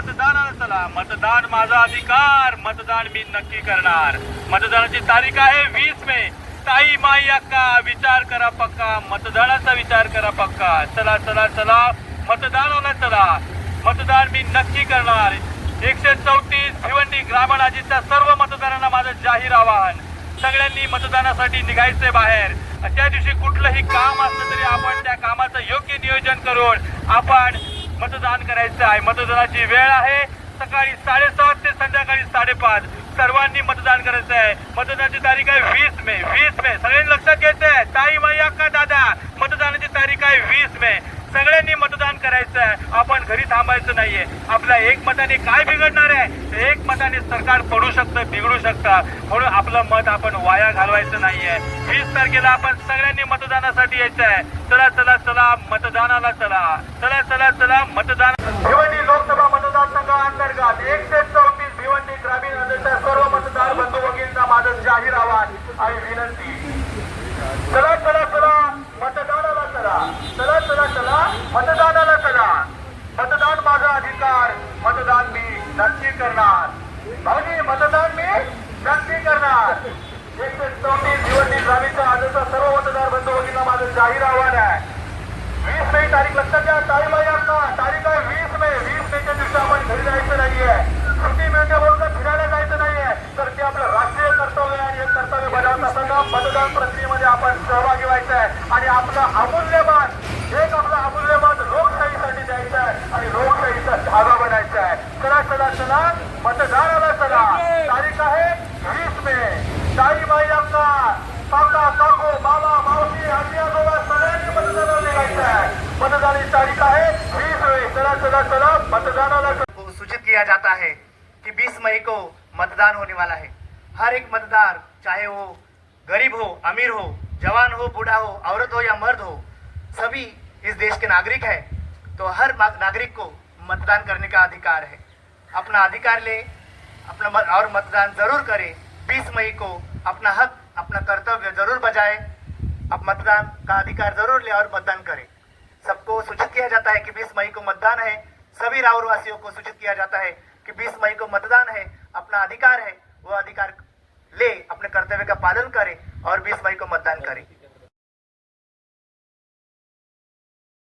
मतदानाला चला. मतदान माझा अधिकार. मतदान मी नक्की करणार. मतदानाची तारीख आहे वीस मे. ताई माई अक्का विचार करा पक्का. मतदानाचा विचार करा पक्का. चला चला चला. मतदानाला चला. मतदान मी नक्की करणार. एकशे चौतीस भिवंडी ग्रामीण अजितच्या सर्व मतदारांना माझं जाहीर आवाहन. सगळ्यांनी मतदानासाठी निघायचे बाहेर. त्या दिवशी कुठलंही काम असलं तरी आपण त्या कामाचं योग्य नियोजन करून आपण मतदान करायचं आहे. मतदानाची वेळ आहे. सकाळी साडेसात ते संध्याकाळी साडेपाच. सर्वांनी मतदान करायचं आहे. मतदानाची तारीख आहे वीस मे. वीस मे. सगळ्यांनी लक्षात घ्यायचंय ताई माई अक्का दादा मतदानाची तारीख आहे वीस मे. सगळ्यांनी मतदान करायचं आहे. आपण घरी थांबायचं नाहीये. आपल्या एक मताने काय बिघडणार आहे? एक मताने सरकार पडू शकतं बिघडू शकतं. म्हणून आपलं मत आपण वाया घालवायचं नाहीये. वीस तारखेला आपण सगळ्यांनी मतदान मतदानासाठी यायचं आहे. चला चला चला मतदानाला चला. चला चला चला मतदान भिवंडी लोकसभा मतदारसंघाअंतर्गत एकशे चौतीस भिवंडी ग्रामीण नगरच्या सर्व मतदार बंधू भगिनींना माझं जाहीर आवाहन आणि विनंती. चला चला चला मतदानाला चला. चला चला चला मतदानाला चला. मतदान माझा अधिकार. मतदान मी नक्की करणार. भाऊजी मतदान मी नक्की करणार एकशे चौतीस भिवंडी ग्रामीणच्या सर्व मतदार बंधू भगिनींना माझं जाहीर आव्हान आहे. वीस मे तारीख लक्षात घ्या तारीख आहे आपला. तारीख आहे वीस मे. वीस मेच्या दिवशी आपण घरी जायचं नाहीये. सुट्टी मिळण्याबरोबर फिरायला जायचं नाहीये. तर ते आपलं राष्ट्रीय कर्तव्य आणि हे कर्तव्य बजावत असताना मतदान प्रक्रियेमध्ये आपण सहभागी व्हायचं आहे. आणि आपलं अमूल्यमान एक आपलं अमूल्यमान लोकशाहीसाठी द्यायचं आहे आणि लोकशाहीचा धागा बनायचा आहे. चला चला चला मतदाराला चला. तारीख आहे वीस मे. ताई मतदानाची तारीख आहे चला चला चला मतदानाला को सूचित किया जाता है कि 20 मई को मतदान होने वाला है। हर एक मतदार चाहे वो गरीब हो अमीर हो जवान हो बूढ़ा हो औरत हो या मर्द हो सभी इस देश के नागरिक हैं। तो हर नागरिक को मतदान करने का अधिकार है। अपना अधिकार ले अपना मत, और मतदान ज़रूर करें। 20 मई को अपना हक अपना कर्तव्य ज़रूर बजाए। अब मतदान का अधिकार ज़रूर ले और मतदान करें। जाता है कि 20 मई को मतदान है। सभी राउर वासियों को सूचित किया जाता है कि 20 मई को मतदान है। अपना अधिकार है, वो अधिकार ले, अपने कर्तव्य का पालन करें और 20 मई को मतदान करें।